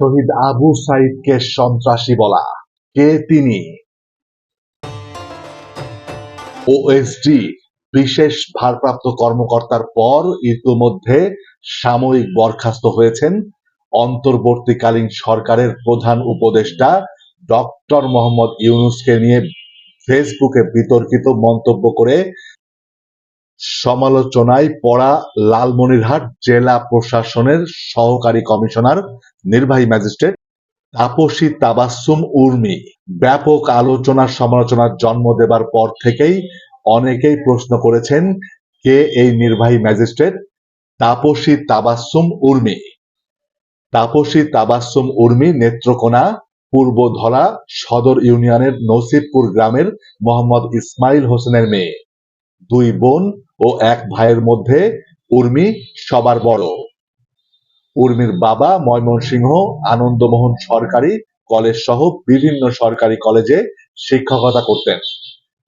শহীদ আবু সাইদকে সন্ত্রাসী বলা। কে তিনি? ওএসডি বিশেষ ভারপ্রাপ্ত কর্মকর্তার পর ইতিমধ্যে সাময়িক বরখাস্ত হয়েছেন অন্তর্বর্তীকালীন সরকারের প্রধান উপদেষ্টা ডক্টর মোহাম্মদ ইউনুসকে নিয়ে ফেসবুকে বিতর্কিত মন্তব্য করে সমালোচনায় পড়া লালমনিরহাট জেলা প্রশাসনের সহকারী কমিশনার, নির্বাহী ম্যাজিস্ট্রেট তাপসী তাবাসসুম উর্মি। ব্যাপক আলোচনা সমালোচনার জন্ম দেবার পর থেকেই অনেকেই প্রশ্ন করেছেন, কে এই নির্বাহী ম্যাজিস্ট্রেট? তাপসী তাবাসসুম উর্মি। তাপসী তাবাসসুম উর্মি নেত্রকোনা, পূর্বধলা সদর ইউনিয়নের নসিবপুর গ্রামের মোহাম্মদ ইসমাইল হোসেনের মেয়ে। দুই বোন ও এক ভাইয়ের মধ্যে উর্মি সবার বড়। উর্মির বাবা ময়মনসিংহ আনন্দমোহন সরকারি কলেজ সহ বিভিন্ন সরকারি কলেজে শিক্ষকতা করতেন।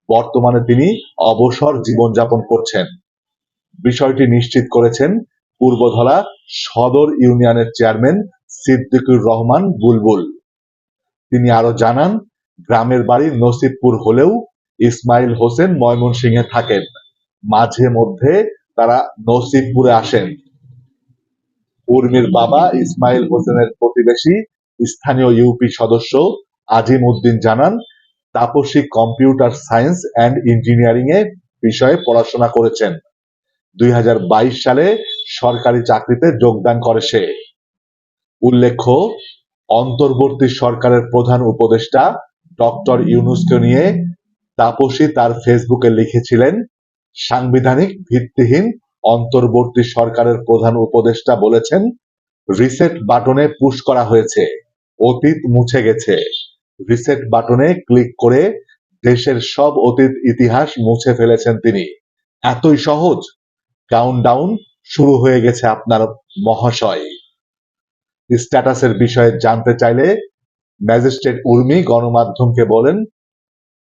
বর্তমানে তিনি অবসর জীবনযাপন করছেন। বিষয়টি নিশ্চিত করেছেন পূর্বধলা সদর ইউনিয়নের চেয়ারম্যান সিদ্দিকুর রহমান বুলবুল। তিনি আরও জানান, গ্রামের বাড়ি নসিবপুর হলেও ইসমাইল হোসেন ময়মনসিংহে থাকেন। মাঝে মধ্যে তারা নসিবপুরে আসেন। উর্মির বাবা ইসমাইল হোসেনের প্রতিবেশী স্থানীয় ইউপি সদস্য আজিম উদ্দিন জানান, Taposhi computer science and engineering এ বিষয়ে পড়াশোনা করেছেন। দুই হাজার বাইশ সালে সরকারি চাকরিতে যোগদান করে সে। উল্লেখ্য, অন্তর্বর্তী সরকারের প্রধান উপদেষ্টা ডক্টর ইউনুসকে নিয়ে তাপসী তার ফেসবুকে লিখেছিলেন, সাংবিধানিক ভিত্তিহীন অন্তর্বর্তী সরকারের প্রধান উপদেষ্টা বলেছেন, রিসেট বাটনে পুশ করা হয়েছে, অতীত মুছে গেছে। রিসেট বাটনে ক্লিক করে দেশের সব অতীত ইতিহাস মুছে ফেলেছেন তিনি। এতই সহজ। কাউন্টডাউন শুরু হয়ে গেছে আপনার মহাশয়। স্ট্যাটাসের বিষয়ে জানতে চাইলে ম্যাজিস্ট্রেট উর্মি গণমাধ্যমকে বলেন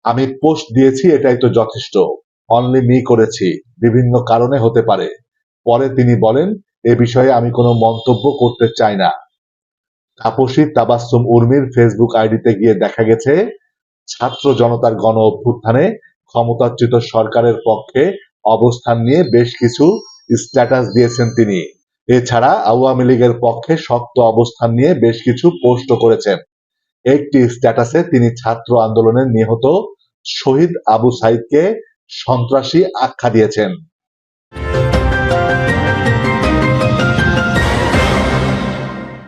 আমি পোস্ট দিয়েছি, এটাই তো যথেষ্ট। অনলি মি করেছি, বিভিন্ন কারণে হতে পারে। পরে তিনি বলেন, এ বিষয়ে আমি কোনো মন্তব্য করতে চাই না। তাপসী তাবাসসুম উর্মির ফেসবুক আইডিতে গিয়ে দেখা গেছে, ছাত্র জনতার গণ অভ্যুত্থানে ক্ষমতাচ্যুত সরকারের পক্ষে অবস্থান নিয়ে বেশ কিছু স্ট্যাটাস দিয়েছেন তিনি। এছাড়া আওয়ামী লীগের পক্ষে শক্ত অবস্থান নিয়ে বেশ কিছু পোস্ট করেছেন। একটি স্ট্যাটাসে তিনি ছাত্র আন্দোলনের নিহত শহীদ আবু সাইদকে সন্ত্রাসী আখ্যা দিয়েছেন।